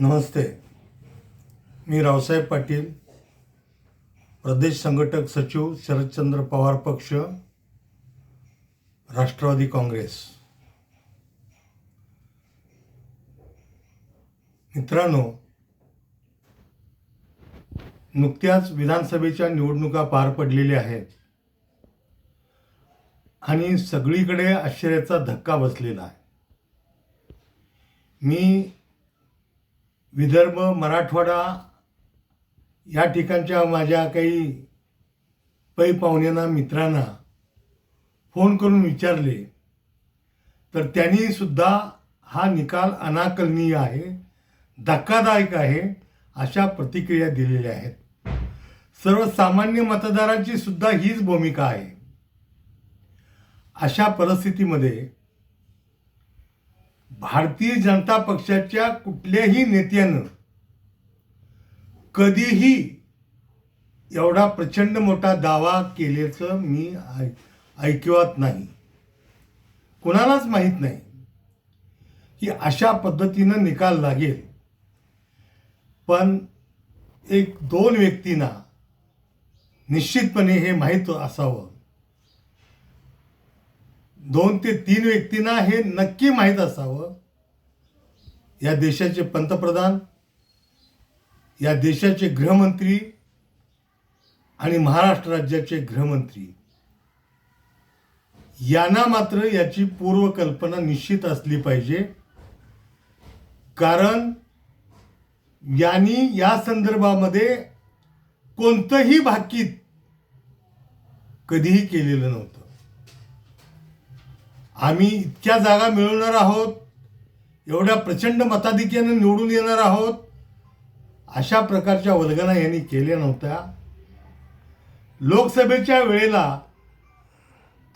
नमस्ते. मी रावसाहेब पाटील प्रदेश संघटक सचिव शरदचंद्र पवार पक्ष राष्ट्रवादी काँग्रेस. मित्रांनो नुकत्याच विधानसभेच्या निवडणुका पार पडलेल्या आहेत आणि सगळीकडे आश्चर्याचा धक्का बसलेला आहे. मी विदर्भ मराठवाडा या ठिकाणच्या माझ्या काही पै पाहुण्यांना मित्रांना फोन करून विचारले. तर त्यांनी सुद्धा हा निकाल अनाकलनीय आहे धक्कादायक आहे अशा प्रतिक्रिया दिलेल्या आहेत. सर्वसामान्य मतदारांची सुद्धा हीच भूमिका आहे. अशा परिस्थितीमध्ये भारतीय जनता पक्षाच्या कुठल्याही नेत्यानं कधीही एवढा प्रचंड मोठा दावा केल्याचं मी ऐकिवात नाही. कुणालाच माहीत नाही की अशा पद्धतीनं निकाल लागेल. पण एक दोन व्यक्तींना निश्चितपणे हे माहीत असावं. दोन ते तीन व्यक्तींना हे नक्की माहीत असावं. या देशाचे पंतप्रधान या देशाचे गृहमंत्री आणि महाराष्ट्र राज्याचे गृहमंत्री. यांना मात्र याची पूर्वकल्पना निश्चित असली पाहिजे. कारण यांनी या संदर्भामध्ये कोणतंही भाकीत कधीही केलेलं नव्हतं. आम्ही इतक्या जागा मिळवणार आहोत एवढ्या प्रचंड मताधिक्यानं निवडून येणार आहोत अशा प्रकारच्या वल्गना यांनी केल्या नव्हत्या. लोकसभेच्या वेळेला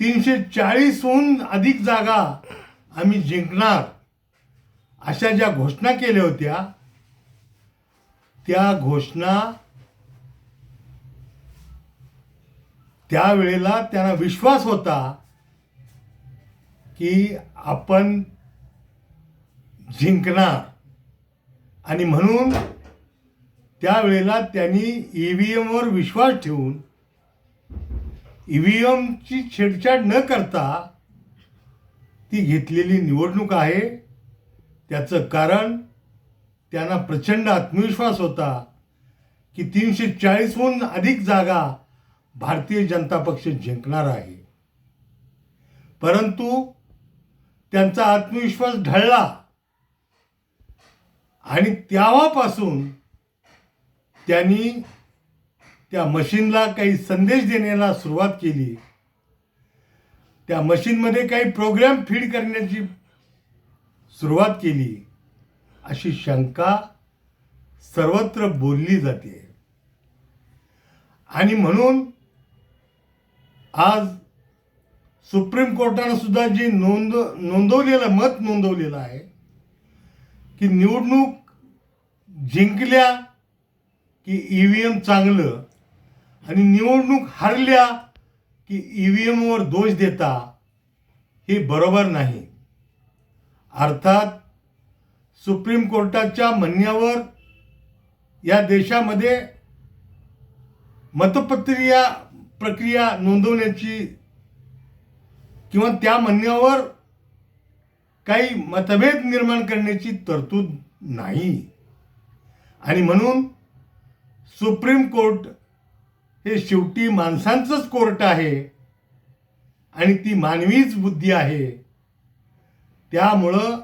तीनशे चाळीसहून अधिक जागा आम्ही जिंकणार अशा ज्या घोषणा केल्या होत्या त्या घोषणा त्यावेळेला त्यांना विश्वास होता की आपण जिंकणार. आणि म्हणून त्यावेळेला त्यांनी ई व्ही एमवर विश्वास ठेवून ई व्ही एमची छेडछाड न करता ती घेतलेली निवडणूक आहे. त्याचं कारण त्यांना प्रचंड आत्मविश्वास होता की तीनशे चाळीसहून अधिक जागा भारतीय जनता पक्ष जिंकणार आहे. परंतु त्यांचा आत्मविश्वास ढळला. आणि तेव्हापासून त्यांनी त्या मशीनला काही संदेश देण्याला सुरुवात केली. त्या मशीनमध्ये काही प्रोग्राम फीड करण्याची सुरुवात केली. अशी शंका सर्वत्र बोलली जाते. आणि म्हणून आज सुप्रीम कोर्टानं सुद्धा जी नोंद नोंदवलेलं मत नोंदवलेलं आहे की निवडणूक जिंकल्या की ई व्ही एम चांगलं आणि निवडणूक हरल्या की ई व्ही एमवर दोष देता हे बरोबर नाही. अर्थात सुप्रीम कोर्टाच्या म्हणण्यावर या देशामध्ये मतपत्रिया प्रक्रिया नोंदवण्याची किंवा त्या म्हणण्यावर काही मतभेद निर्माण करण्याची तरतूद नाही. आणि म्हणून सुप्रीम कोर्ट हे शेवटी माणसांचंच कोर्ट आहे आणि ती मानवीच बुद्धी आहे. त्यामुळं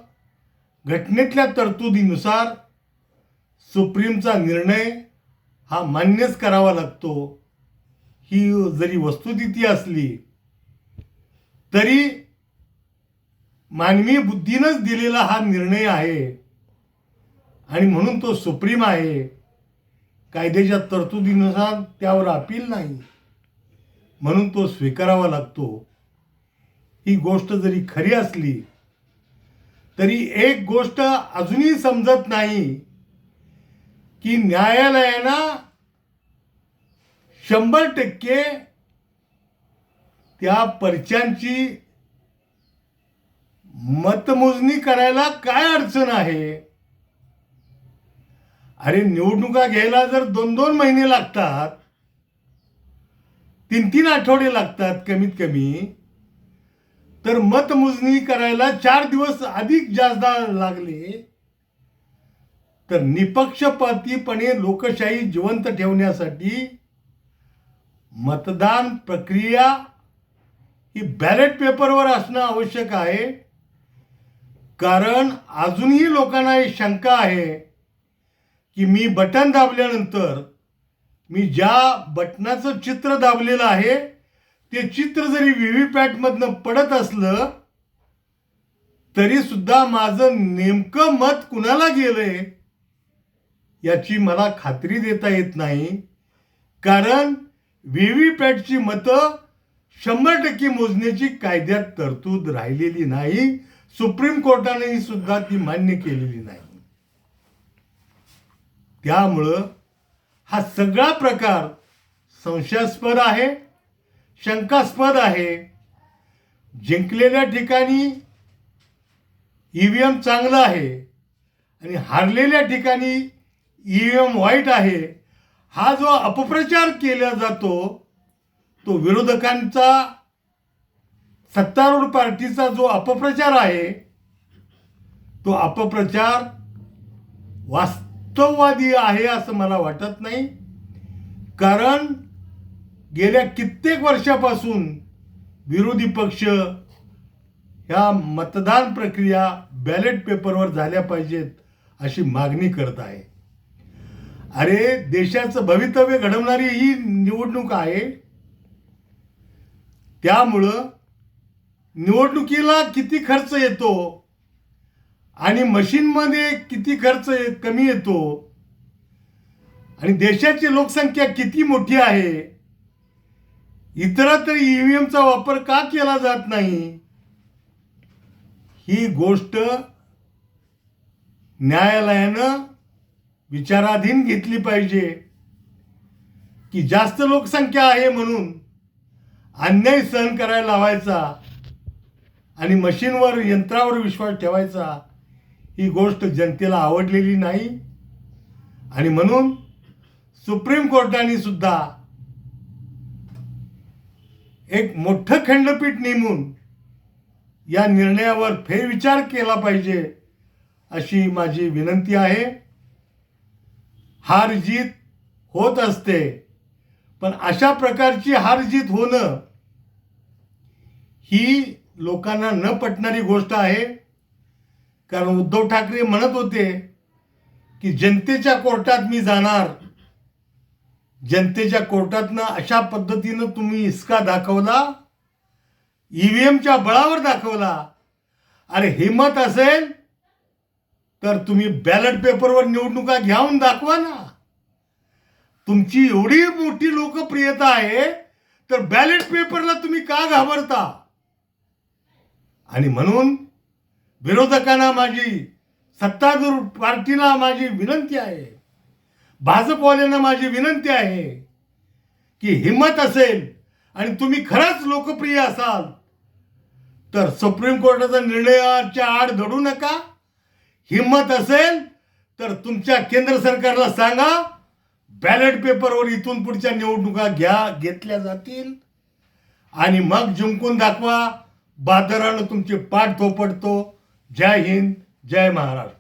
घटनेतल्या तरतुदीनुसार सुप्रीमचा निर्णय हा मान्यच करावा लागतो. ही जरी वस्तुस्थिती असली तरी मानवी बुद्धीनंच दिलेला हा निर्णय आहे. आणि म्हणून तो सुप्रीम आहे. कायद्याच्या तरतुदीनुसार त्यावर अपील नाही. म्हणून तो स्वीकारावा लागतो. ही गोष्ट जरी खरी असली तरी एक गोष्ट अजूनही समजत नाही की न्यायालयानं शंभर टक्के त्या पर्च्यांची मतमोजणी करायला काय अडचण आहे? अरे निवडणुका घ्यायला जर दोन दोन महिने लागतात तीन तीन आठवडे लागतात कमीत कमी तर मतमोजणी करायला चार दिवस अधिक जास्त लागले तर निपक्षपातीपणे लोकशाही जिवंत ठेवण्यासाठी मतदान प्रक्रिया ही बॅलेट पेपरवर असणं आवश्यक आहे. कारण अजूनही लोकांना ही शंका आहे की मी बटन दाबल्यानंतर मी ज्या बटनाचं चित्र दाबलेलं आहे ते चित्र जरी व्ही व्ही पॅटमधनं पडत असलं तरी सुद्धा माझं नेमकं मत कुणाला गेलंय याची मला खात्री देता येत नाही. कारण व्ही व्ही पॅटची मतं शंभर टक्के मोजण्याची कायद्यात तरतूद राहिलेली नाही. सुप्रीम कोर्टानेही सुद्धा ती मान्य केलेली नाही. त्यामुळं हा सगळा प्रकार संशयास्पद आहे शंकास्पद आहे. जिंकलेल्या ठिकाणी ईव्हीएम चांगलं आहे आणि हारलेल्या ठिकाणी ईव्हीएम वाईट आहे. हा जो अपप्रचार केला जातो तो विरोधकांचा सत्तारूढ पार्टीचा जो अपप्रचार आहे तो अपप्रचार वास्तववादी आहे असं मला वाटत नाही. कारण गेल्या कित्येक वर्षापासून विरोधी पक्ष ह्या मतदान प्रक्रिया बॅलेट पेपरवर झाल्या पाहिजेत अशी मागणी करत आहे. अरे देशाचं भवितव्य घडवणारी ही निवडणूक आहे. त्यामुळं निवडणुकीला किती खर्च येतो आणि मशीनमध्ये किती खर्च कमी येतो आणि देशाची लोकसंख्या किती मोठी आहे इतरत्र ईव्हीएमचा वापर का केला जात नाही ही गोष्ट न्यायालयानं विचाराधीन घेतली पाहिजे की जास्त लोकसंख्या आहे म्हणून अन्याय सहन करायला लावायचा आणि मशीनवर यंत्रावर विश्वास ठेवायचा ही गोष्ट जनतेला आवडलेली नाही. आणि म्हणून सुप्रीम कोर्टाने सुद्धा एक मोठं खंडपीठ नेमून या निर्णयावर फेरविचार केला पाहिजे अशी माझी विनंती आहे. हार जीत होत असते पण अशा प्रकारची हार जीत होणं ही लोकांना न पटणारी गोष्ट आहे. कारण उद्धव ठाकरे म्हणत होते की जनतेच्या कोर्टात मी जाणार. जनतेच्या कोर्टातनं अशा पद्धतीनं तुम्ही इसका दाखवला ईव्हीएमच्या बळावर दाखवला. अरे हिंमत असेल तर तुम्ही बॅलेट पेपरवर निवडणुका घ्यावून दाखवा ना. तुमची एवढी मोठी लोकप्रियता आहे तर बॅलेट पेपरला तुम्ही का घाबरता? आणि म्हणून विरोधकांना माझी सत्ताधूर पार्टीला माझी विनंती आहे. भाजपवाल्यांना माझी विनंती आहे की हिंमत असेल आणि तुम्ही खरंच लोकप्रिय असाल तर सुप्रीम कोर्टाचा निर्णयाच्या आड धडू नका. हिंमत असेल तर तुमच्या केंद्र सरकारला सांगा बॅलेट पेपरवर इथून पुढच्या निवडणुका घ्या घेतल्या जातील. आणि मग जिंकून दाखवा बाजारानं तुमचे पाठ थोपडतो जय हिंद जय महाराष्ट्र.